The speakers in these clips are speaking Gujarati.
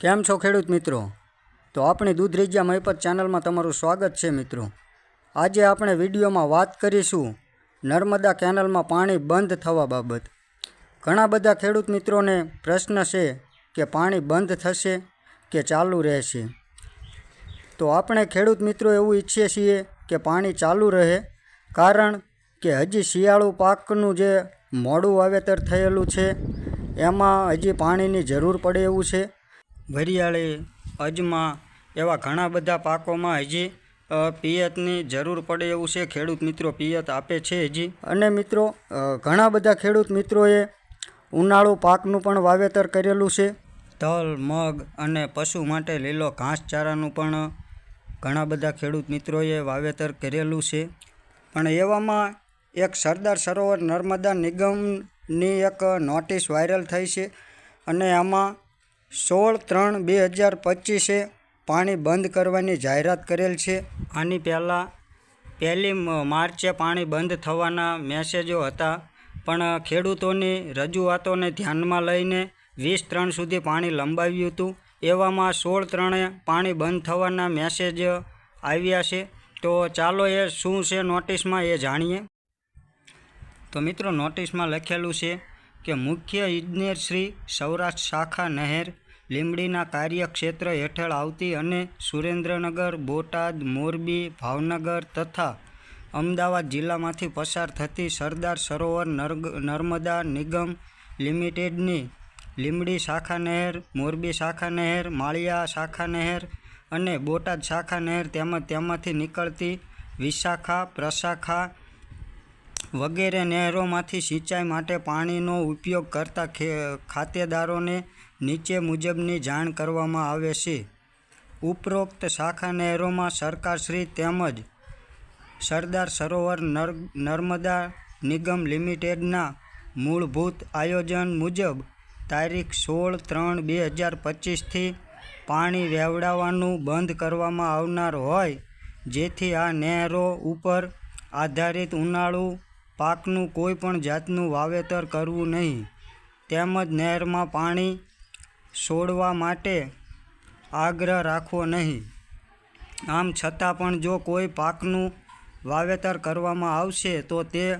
કેમ છો ખેડૂત મિત્રો? તો આપણી દૂધરેજિયા રીજ્યા મહીપત ચેનલમાં તમારું સ્વાગત છે મિત્રો. આજે આપણે વિડીયોમાં વાત કરીશું નર્મદા કેનલમાં પાણી બંધ થવા બાબત. ઘણા બધા ખેડૂત મિત્રોને પ્રશ્ન છે કે પાણી બંધ થશે કે ચાલુ રહેશે? તો આપણે ખેડૂત મિત્રો એવું ઈચ્છીએ છીએ કે પાણી ચાલુ રહે, કારણ કે હજી શિયાળુ પાકનું જે મોડું વાવેતર થયેલું છે, એમાં હજી પાણીની જરૂર પડે એવું છે. વરિયાળી, અજમા એવા ઘણા બધા પાકોમાં હજી પિયતની જરૂર પડે એવું છે. ખેડૂત મિત્રો પિયત આપે છે હજી. અને મિત્રો ઘણા બધા ખેડૂત મિત્રોએ ઉનાળુ પાકનું પણ વાવેતર કરેલું છે. તલ, મગ અને પશુ માટે લીલો ઘાસચારાનું પણ ઘણા બધા ખેડૂત મિત્રોએ વાવેતર કરેલું છે. પણ એવામાં એક સરદાર સરોવર નર્મદા નિગમની એક નોટિસ વાયરલ થઈ છે. અને આમાં સોળ ત્રણ બે હજાર પચીસે પાણી બંધ કરવાની જાહેરાત કરેલ છે. આની પહેલાં પહેલી માર્ચે પાણી બંધ થવાના મેસેજો હતા, પણ ખેડૂતોની રજૂઆતોને ધ્યાનમાં લઈને વીસ ત્રણ સુધી પાણી લંબાવ્યું હતું. એવામાં સોળ ત્રણે પાણી બંધ થવાના મેસેજ આવ્યા છે. તો ચાલો એ શું છે નોટિસમાં એ જાણીએ. તો મિત્રો, નોટિસમાં લખેલું છે કે મુખ્ય ઇજનેર શ્રી સૌરાષ્ટ્ર શાખા નહેર લીંબડીના કાર્યક્ષેત્ર હેઠળ આવતી અને સુરેન્દ્રનગર, બોટાદ, મોરબી, ભાવનગર તથા અમદાવાદ જિલ્લામાંથી પસાર થતી સરદાર સરોવર નર્મદા નિગમ લિમિટેડની લીંબડી શાખા નહેર, મોરબી શાખા નહેર, માળિયા શાખા નહેર અને બોટાદ શાખા નહેર તેમજ તેમાંથી નીકળતી વિશાખા, પ્રશાખા વગેરે નહેરોમાંથી સિંચાઈ માટે પાણીનો ઉપયોગ કરતા ખાતેદારોને નીચે મુજબની જાણ કરવામાં આવે છે. ઉપરોક્ત શાખા નહેરોમાં સરકારશ્રી તેમજ સરદાર સરોવર નર, નર્મદા નિગમ લિમિટેડના મૂળભૂત આયોજન મુજબ તારીખ સોળ ત્રણ બે હજાર પચીસથી પાણી વેવડાવવાનું બંધ કરવામાં આવનાર હોય, જેથી આ નહેરો ઉપર આધારિત ઉનાળુ પાકનું કોઈ પણ જાતનું વાવેતર કરવું નહીં. તેમજ નહેરમાં પાણી છોડવા માટે આગ્રહ રાખવો નહીં. આમ છતાં પણ જો કોઈ પાકનું વાવેતર કરવામાં આવશે, તો તે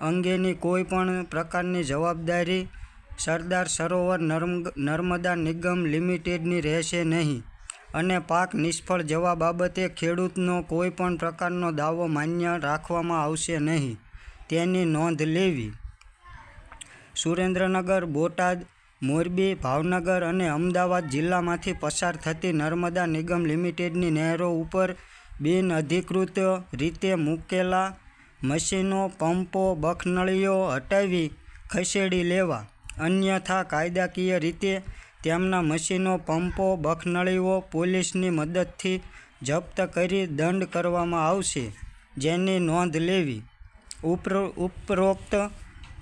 અંગેની કોઈ પણ પ્રકારની જવાબદારી સરદાર સરોવર નર્મ, નર્મદા નિગમ લિમિટેડની રહેશે નહીં. અને પાક નિષ્ફળ જવા બાબતે ખેડૂતનો કોઈ પણ પ્રકારનો દાવો માન્ય રાખવામાં આવશે નહીં. તેની નોંધ લેવી. સુરેન્દ્રનગર, બોટાદ, મોરબી, ભાવનગર અને અમદાવાદ જિલ્લામાંથી પસાર થતી નર્મદા નિગમ લિમિટેડની નહેરો ઉપર બિન અધિકૃત રીતે મૂકેલા મશીનો, પંપો, બખનળીઓ હટાવી ખસેડી લેવા. અન્યથા કાયદાકીય રીતે તેમના મશીનો, પંપો, બખનળીઓ પોલીસની મદદથી જપ્ત કરી દંડ કરવામાં આવશે, જેની નોંધ લેવી. ઉપરો, ઉપરોક્ત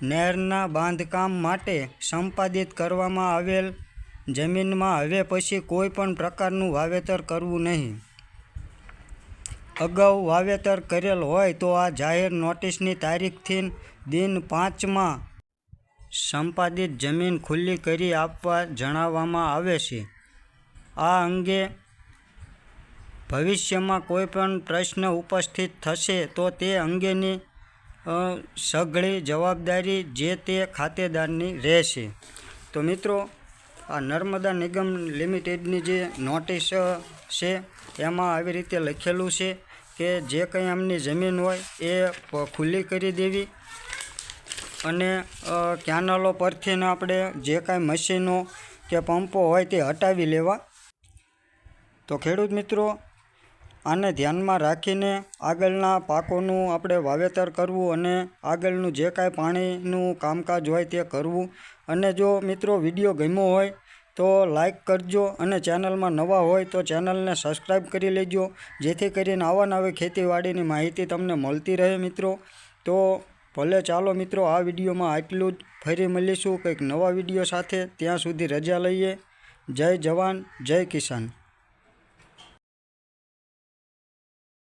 નહેરના બાંધકામ માટે સંપાદિત કરવામાં આવેલ જમીનમાં હવે પછી કોઈ પણ પ્રકારનું વાવેતર કરવું નહીં. અગાઉ વાવેતર કરેલ હોય તો આ જાહેર નોટિસની તારીખથી દિન પાંચમાં સંપાદિત જમીન ખુલ્લી કરી આપવા જણાવવામાં આવે છે. આ અંગે ભવિષ્યમાં કોઈ પણ પ્રશ્ન ઉપસ્થિત થશે તો તે અંગેની સઘળી જવાબદારી જે તે ખાતેદારની રહેશે. તો મિત્રો, આ નર્મદા નિગમ લિમિટેડની જે નોટિસ છે, એમાં આવી રીતે લખેલું છે કે જે કંઈ એમની જમીન હોય એ ખુલ્લી કરી દેવી અને કેનલો પરથી આપણે જે કાંઈ મશીનો કે પંપો હોય તે હટાવી લેવા. તો ખેડૂત મિત્રો આને ધ્યાનમાં રાખીને આગળના પાકોનું આપણે વાવેતર કરવું અને આગળનું જે કાંઈ પાણીનું કામકાજ હોય તે કરવું. અને જો મિત્રો વીડિયો ગમ્યો હોય તો લાઈક કરજો અને ચેનલમાં નવા હોય તો ચેનલને સબસ્ક્રાઈબ કરી લેજો, જેથી કરીને આવા નવી ખેતીવાડીની માહિતી તમને મળતી રહે મિત્રો. તો ભલે ચાલો મિત્રો આ વિડીયોમાં આટલું જ. ફરી મળીશું કંઈક નવા વીડિયો સાથે. ત્યાં સુધી રજા લઈએ. જય જવાન, જય કિસાન.